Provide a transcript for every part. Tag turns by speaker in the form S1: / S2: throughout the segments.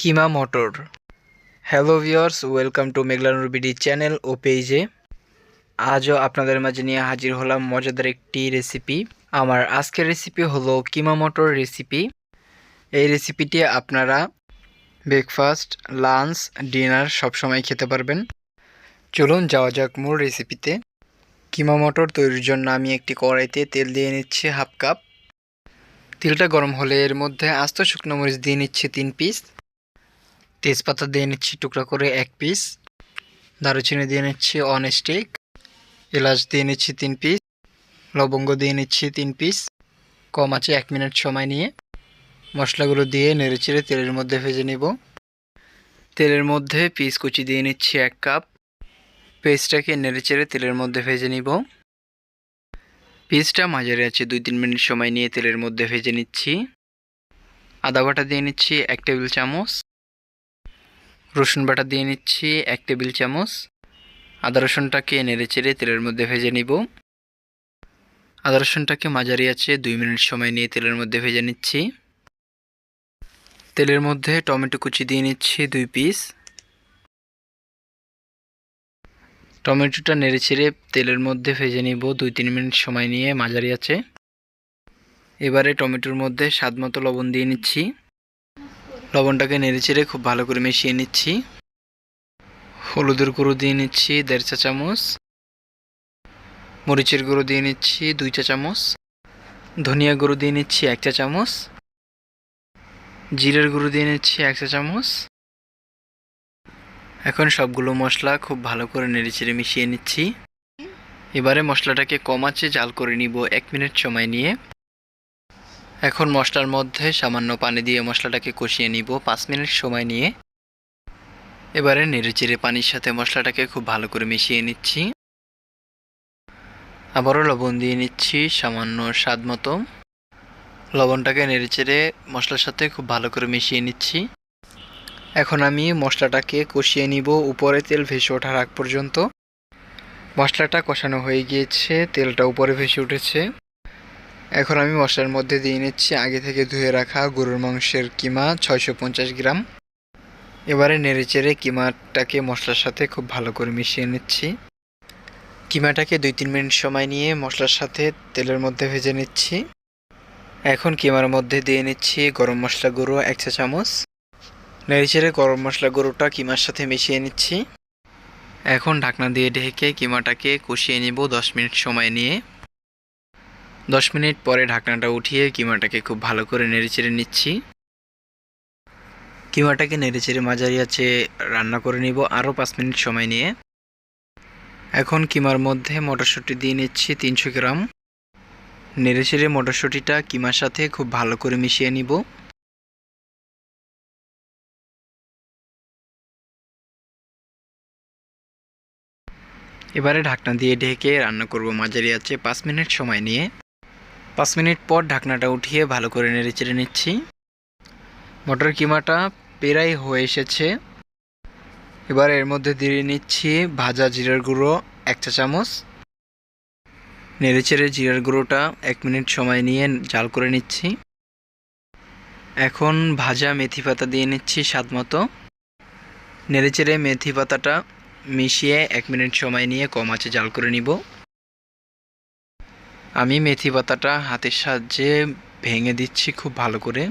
S1: কিমা মটর। Hello viewers welcome to মেঘলানুর BD channel ও পেজে আজও আপনাদের মাঝে নিয়ে হাজির হলাম মজাদার একটি রেসিপি আমার আজকের রেসিপি হলো কিমা মটর রেসিপি এই রেসিপিটি আপনারা ব্রেকফাস্ট লাঞ্চ ডিনার সবসময় খেতে পারবেন। চলুন যাওয়া যাক মূল রেসিপিতে কিমা মটর তৈরির জন্য আমি একটি কড়াইতে তেল দিয়ে নিচ্ছি হাফ কাপ। তেলটা গরম হলে এর মধ্যে আস্ত শুকনো মরিচ দিয়ে নিচ্ছি তিন পিস তেজপাতা দিয়ে নিচ্ছি টুকরা করে এক পিস দারুচিনি দিয়ে নিচ্ছি অন স্টিক এলাচ দিয়ে নিচ্ছি তিন পিস লবঙ্গ দিয়ে নিচ্ছি তিন পিস কম আছে এক মিনিট সময় নিয়ে মশলাগুলো দিয়ে নেড়েচেড়ে তেলের মধ্যে ভেজে নিব। তেলের মধ্যে পিস কুচি দিয়ে নিচ্ছি এক কাপ পেস্টটাকে নেড়েচেড়ে তেলের মধ্যে ভেজে নিব। পিসটা মাঝারে আছে দুই তিন মিনিট সময় নিয়ে তেলের মধ্যে ভেজে নিচ্ছি। আদা বাটা দিয়ে নিচ্ছি এক টেবিল চামচ রসুন বাটা দিয়ে নিচ্ছি, এক টেবিল চামচ। আদা রসুনটাকে নেড়ে চেড়ে তেলের মধ্যে ভেজে নিব। আদা রসুনটাকে মাঝারি আছে দুই মিনিট সময় নিয়ে তেলের মধ্যে ভেজে নিচ্ছি। তেলের মধ্যে টমেটো কুচি দিয়ে নিচ্ছি দুই পিস। টমেটোটা নেড়ে ছেড়ে তেলের মধ্যে ভেজে নিব দুই তিন মিনিট সময় নিয়ে মাঝারি আছে এবারে টমেটোর মধ্যে স্বাদ মতো লবণ দিয়ে নিচ্ছি। লবণটাকে নেড়ে চেড়ে খুব ভালো করে মিশিয়ে নিচ্ছি। হলুদের গুঁড়ো দিয়ে নিচ্ছি দেড় চা চামচ। মরিচের গুঁড়ো দিয়ে নিচ্ছি দুই চা চামচ। ধনিয়া গুঁড়ো দিয়ে নিচ্ছি এক চা চামচ। জিরের গুঁড়ো দিয়ে নিচ্ছি এক চা চামচ। এখন সবগুলো মশলা খুব ভালো করে নেড়ে নেড়েচেড়ে মিশিয়ে নিচ্ছি। এবারে মশলাটাকে কম আঁচে জাল করে নিব এক মিনিট সময় নিয়ে। এখন মশলার মধ্যে সামান্য পানি দিয়ে মশলাটাকে কষিয়ে নিব পাঁচ মিনিট সময় নিয়ে। এবারে নেড়েচেড়ে পানির সাথে মশলাটাকে খুব ভালো করে মিশিয়ে নিচ্ছি। আবারও লবণ দিয়ে নিচ্ছি সামান্য স্বাদ মতো। লবণটাকে নেড়েচেড়ে মশলার সাথে খুব ভালো করে মিশিয়ে নিচ্ছি। এখন আমি মশলাটাকে কষিয়ে নিব উপরে তেল ভেসে ওঠার আগ পর্যন্ত। মশলাটা কষানো হয়ে গিয়েছে, তেলটা উপরে ভেসে উঠেছে। এখন আমি মশলার মধ্যে দিয়ে নিচ্ছি আগে থেকে ধুয়ে রাখা গরুর মাংসের কিমা ছয়শো পঞ্চাশ গ্রাম। এবারে নেড়ে নেড়েচেড়ে কিমাটাকে মশলার সাথে খুব ভালো করে মিশিয়ে নিচ্ছি। কিমাটাকে দুই তিন মিনিট সময় নিয়ে মশলার সাথে তেলের মধ্যে ভেজে নিচ্ছি। এখন কিমার মধ্যে দিয়ে নিচ্ছি গরম মশলা গুঁড়ো এক চা চামচ। নেড়েচেড়ে গরম মশলা গুঁড়োটা কিমার সাথে মিশিয়ে নিচ্ছি। এখন ঢাকনা দিয়ে ঢেকে কিমাটাকে কষিয়ে নিব দশ মিনিট সময় নিয়ে। দশ মিনিট পরে ঢাকনাটা উঠিয়ে কিমাটাকে খুব ভালো করে নেড়েচেড়ে নিচ্ছি। কিমাটাকে নেড়েচেড়ে মাঝারি আছে রান্না করে নিব আরও পাঁচ মিনিট সময় নিয়ে। এখন কিমার মধ্যে মটরশুঁটি দিয়ে নিচ্ছি তিনশো গ্রাম। নেড়েচেড়ে মটরশুঁটিটা কিমার সাথে খুব ভালো করে মিশিয়ে নিব। এবারে ঢাকনা দিয়ে ঢেকে রান্না করব মাঝারি আছে পাঁচ মিনিট সময় নিয়ে। পাঁচ মিনিট পর ঢাকনাটা উঠিয়ে ভালো করে নেড়ে চেড়ে নিচ্ছি। মটর কিমাটা পেরাই হয়ে এসেছে। এবার এর মধ্যে দিয়ে নিচ্ছি ভাজা জিরার গুঁড়ো এক চা চামচ। নেড়ে চেড়ে জিরার গুঁড়োটা এক মিনিট সময় নিয়ে জাল করে নিচ্ছি। এখন ভাজা মেথি পাতা দিয়ে নিচ্ছি স্বাদ মতো। নেড়ে চেড়ে মেথি পাতাটা মিশিয়ে এক মিনিট সময় নিয়ে কম আঁচে জাল করে নিব। আমি মেথি পাতাটা হাতের সাহায্যে ভেঙে দিচ্ছি খুব ভালো করে।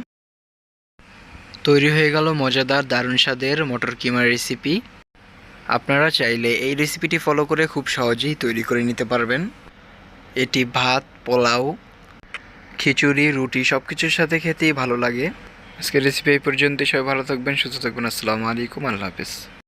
S1: তৈরি হয়ে গেল মজাদার দারুণ স্বাদের মটর কিমার রেসিপি আপনারা চাইলে এই রেসিপিটি ফলো করে খুব সহজেই তৈরি করে নিতে পারবেন। এটি ভাত, পোলাও, খিচুড়ি, রুটি সব কিছুর সাথে খেতেই ভালো লাগে। আজকের রেসিপি এই পর্যন্ত সবাই ভালো থাকবেন, সুস্থ থাকবেন। আসসালামু আলাইকুম, আল্লাহ হাফিজ।